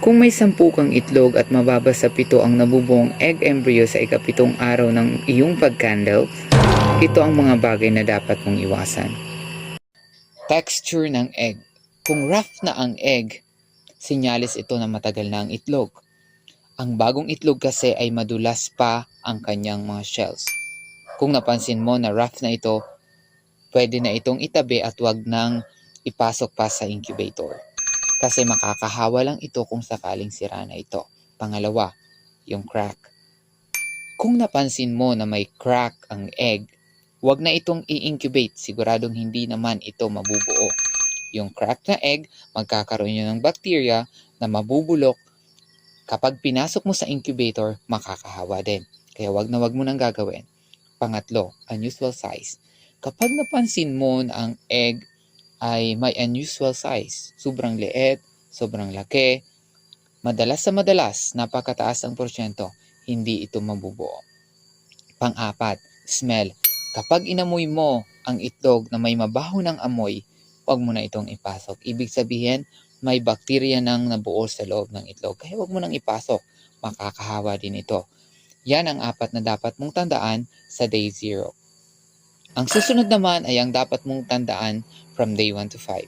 Kung may sampu kang itlog at mababa sa pito ang nabubuong egg embryo sa ikapitong araw ng iyong pagkandle, ito ang mga bagay na dapat mong iwasan. Texture ng egg. Kung rough na ang egg, sinyalis ito na matagal na ang itlog. Ang bagong itlog kasi ay madulas pa ang kanyang mga shells. Kung napansin mo na rough na ito, pwede na itong itabi at wag nang ipasok pa sa incubator. Kasi makakahawa lang ito kung sakaling sira na ito. Pangalawa, yung crack. Kung napansin mo na may crack ang egg, wag na itong i-incubate. Siguradong hindi naman ito mabubuo. Yung crack na egg, magkakaroon yun ng bacteria na mabubulok. Kapag pinasok mo sa incubator, makakahawa din. Kaya wag na wag mo nang gagawin. Pangatlo, unusual size. Kapag napansin mo na ang egg ay may unusual size, sobrang liit, sobrang laki, madalas sa madalas, napakataas ang porsyento, hindi ito mabubuo. Pang-apat, smell. Kapag inamoy mo ang itlog na may mabaho ng amoy, huwag mo na itong ipasok. Ibig sabihin, may bakterya nang nabuo sa loob ng itlog. Kaya huwag mo nang ipasok. Makakahawa din ito. Yan ang apat na dapat mong tandaan sa day 0. Ang susunod naman ay ang dapat mong tandaan from day 1 to 5.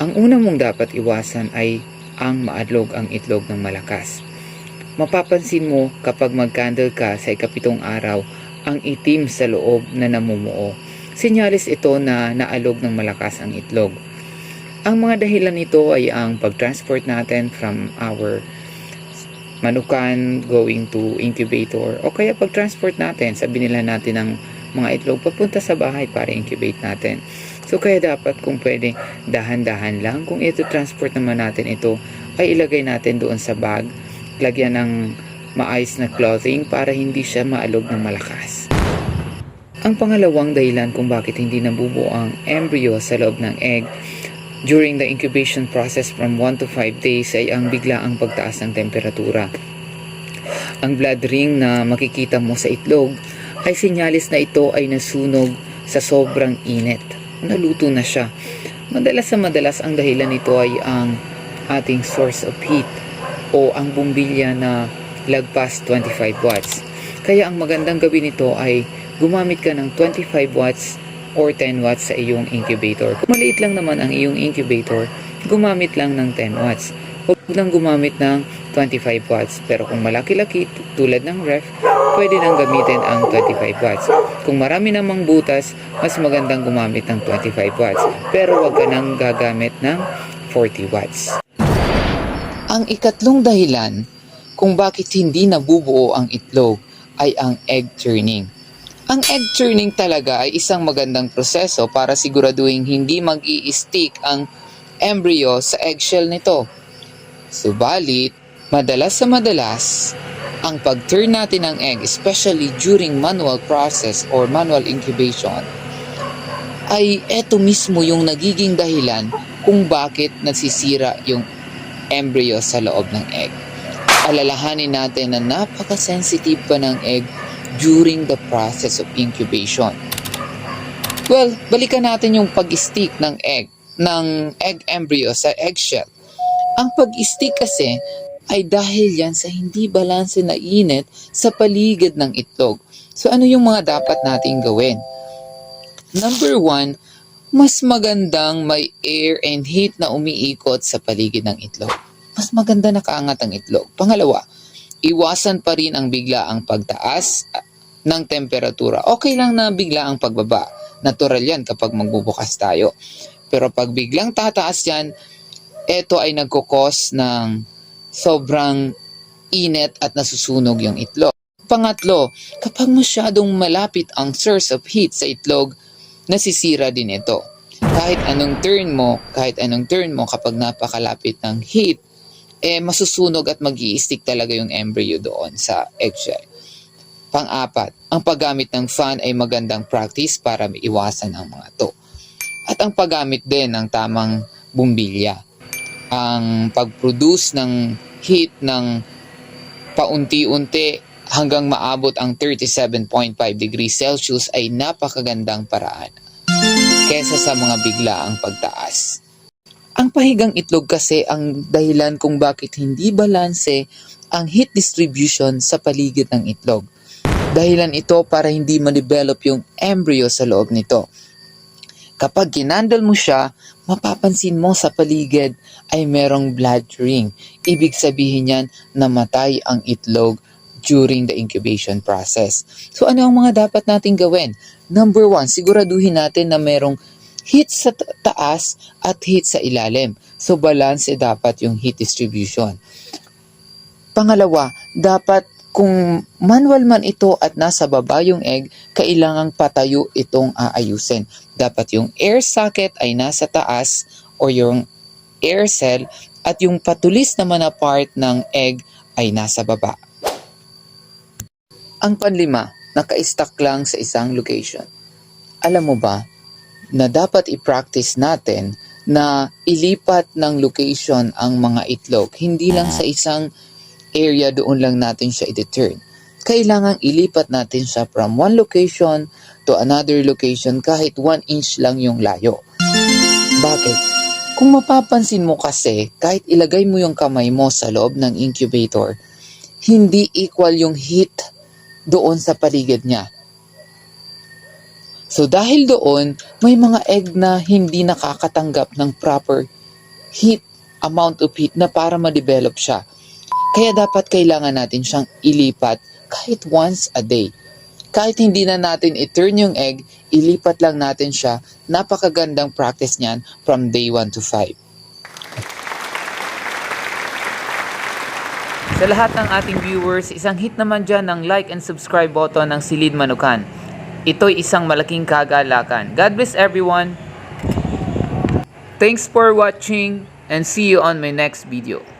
Ang una mong dapat iwasan ay ang maadlog ang itlog ng malakas. Mapapansin mo kapag mag-candle ka sa ikapitong araw ang itim sa loob na namumuo. Sinyalis ito na naalog ng malakas ang itlog. Ang mga dahilan nito ay ang pag-transport natin from our manukan going to incubator o kaya pag-transport natin sa binila natin ng mga itlog papunta sa bahay para incubate natin. So kaya dapat kung pwede dahan-dahan lang kung ito transport naman natin ito ay ilagay natin doon sa bag lagyan ng maayos na clothing para hindi siya maalog ng malakas. Ang pangalawang dahilan kung bakit hindi nabubuo ang embryo sa loob ng egg during the incubation process from 1 to 5 days ay ang biglaang pagtaas ng temperatura. Ang blood ring na makikita mo sa itlog ay sinyalis na ito ay nasunog sa sobrang init. Naluto na siya. Madalas sa madalas ang dahilan nito ay ang ating source of heat o ang bumbilya na lagpas 25 watts. Kaya ang magandang gawin nito ay gumamit ka ng 25 watts or 10 watts sa iyong incubator. Kung maliit lang naman ang iyong incubator, gumamit lang ng 10 watts. Huwag nang gumamit ng 25 watts. Pero kung malaki-laki tulad ng ref, pwede nang gamitin ang 25 watts. Kung marami namang butas, mas magandang gumamit ng 25 watts. Pero huwag ka nang gagamit ng 40 watts. Ang ikatlong dahilan kung bakit hindi nabubuo ang itlog ay ang egg turning. Ang egg turning talaga ay isang magandang proseso para siguraduhin hindi mag stick ang embryo sa eggshell nito. Subalit, madalas sa madalas, ang pag-turn natin ng egg, especially during manual process or manual incubation, ay eto mismo yung nagiging dahilan kung bakit nasisira yung embryo sa loob ng egg. Alalahanin natin na napaka-sensitive pa ng egg during the process of incubation. Well, balikan natin yung pag-stick ng egg, ng egg embryo sa eggshell. Ang pag-stick kasi ay dahil yan sa hindi balanse na init sa paligid ng itlog. So ano yung mga dapat nating gawin? Number one, mas magandang may air and heat na umiikot sa paligid ng itlog. Mas maganda nakaangat ang itlog. Pangalawa, iwasan pa rin ang biglaang pagtaas ah, ng temperatura. Okay lang na bigla ang pagbaba. Natural yan kapag magbubukas tayo. Pero pag biglang tataas yan, ito ay nagkukos ng sobrang init at nasusunog yung itlog. Pangatlo, kapag masyadong malapit ang source of heat sa itlog, nasisira din ito. Kahit anong turn mo, kahit anong turn mo kapag napakalapit ng heat, eh masusunog at mag stick talaga yung embryo doon sa eggshell. Pang-apat, ang paggamit ng fan ay magandang practice para maiwasan ang mga to. At ang paggamit din ng tamang bumbilya. Ang pag-produce ng heat ng paunti-unti hanggang maabot ang 37.5 degrees Celsius ay napakagandang paraan kesa sa mga biglaang pagtaas. Ang mahigang itlog kasi ang dahilan kung bakit hindi balanse ang heat distribution sa paligid ng itlog. Dahilan ito para hindi ma-develop yung embryo sa loob nito. Kapag kinandal mo siya, mapapansin mo sa paligid ay merong blood ring. Ibig sabihin yan namatay ang itlog during the incubation process. So ano ang mga dapat nating gawin? Number one, siguraduhin natin na merong heat sa ta- taas at heat sa ilalim. So balance dapat yung heat distribution. Pangalawa, dapat kung manual man ito at nasa baba yung egg, kailangang patayo itong aayusin. Dapat yung air socket ay nasa taas or yung air cell at yung patulis naman na part ng egg ay nasa baba. Ang panlima, naka-stack lang sa isang location. Alam mo ba na dapat i-practice natin na ilipat ng location ang mga itlog, hindi lang sa isang area doon lang natin siya i-turn. Kailangang ilipat natin siya from one location to another location kahit one inch lang yung layo. Bakit? Kung mapapansin mo kasi, kahit ilagay mo yung kamay mo sa loob ng incubator, hindi equal yung heat doon sa paligid niya. So dahil doon, may mga egg na hindi nakakatanggap ng proper heat, amount of heat na para ma-develop siya. Kaya dapat kailangan natin siyang ilipat kahit once a day. Kahit hindi na natin i-turn yung egg, ilipat lang natin siya. Napakagandang practice niyan from day 1 to 5. Sa lahat ng ating viewers, isang hit naman dyan ng like and subscribe button ng Silid Manukan. Ito'y isang malaking kagalakan. God bless everyone. Thanks for watching and see you on my next video.